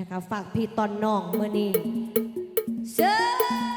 นะคะฝากพี่ตอนน้องเมื่อนี้เชิญ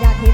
อยากเห็น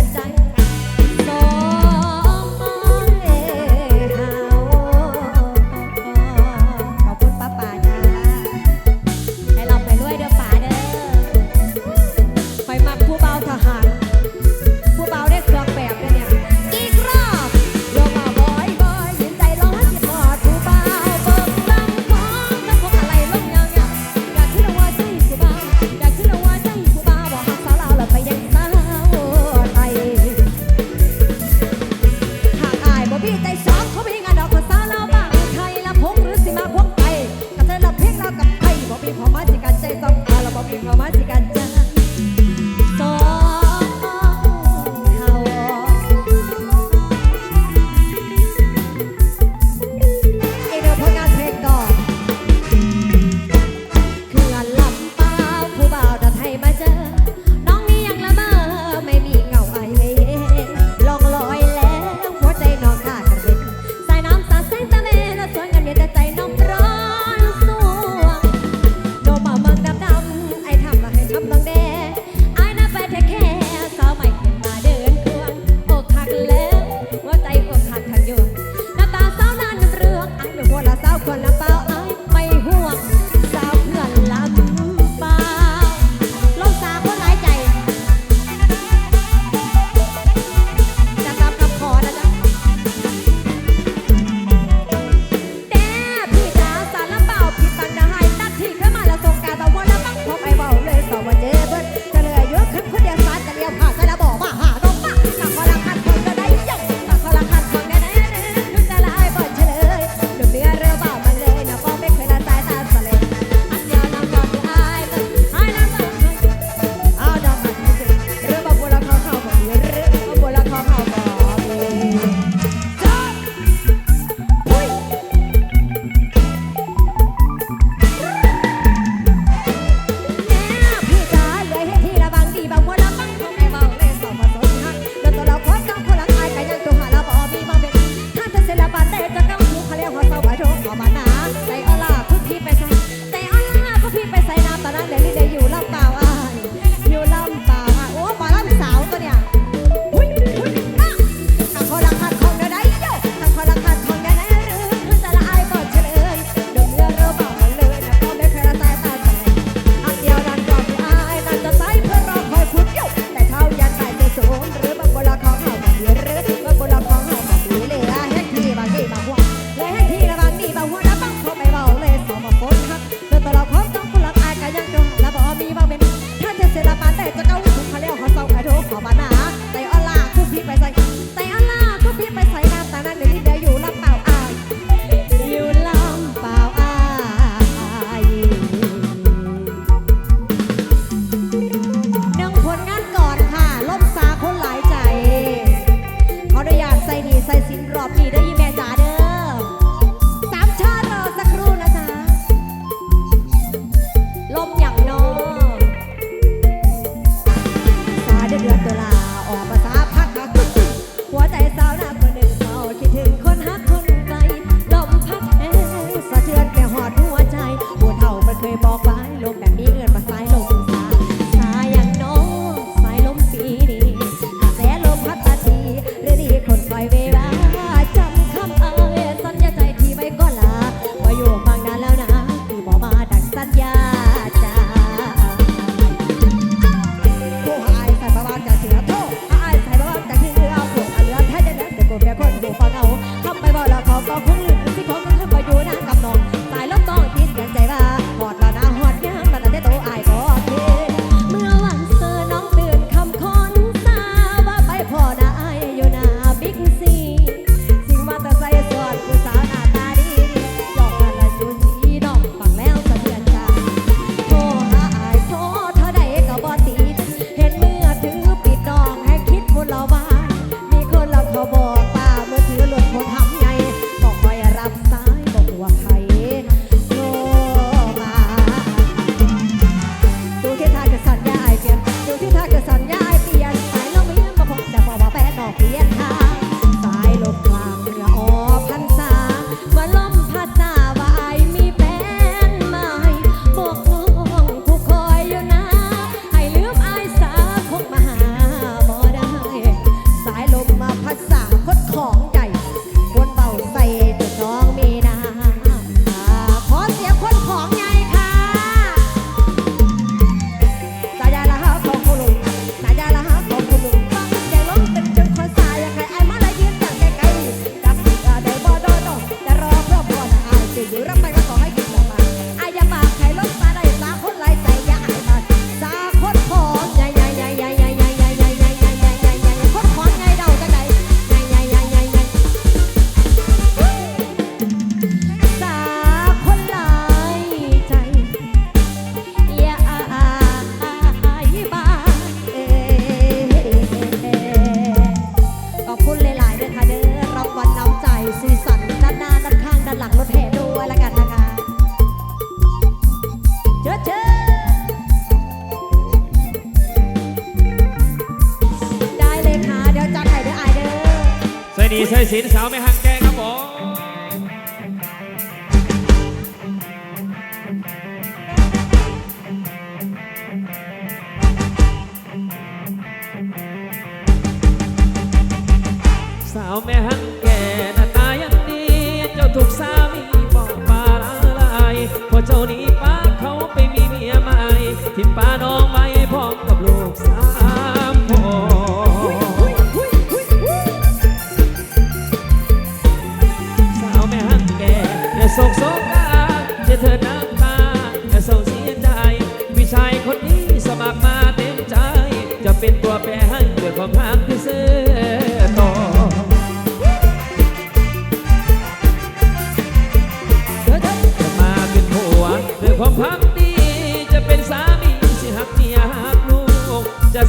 i desire. Được. ดีใช้ศีลสาวไม่ห่างแก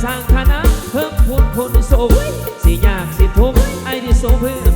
สร้างคณะเพิ่มพูนคนสูงสิยากสิทุกไอ้ที่สูงเพื่อ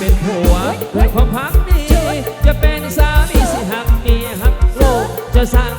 เป็นผัวด้วยความพักดีจะเป็นสามีสิหักเมียหักโลกจะสา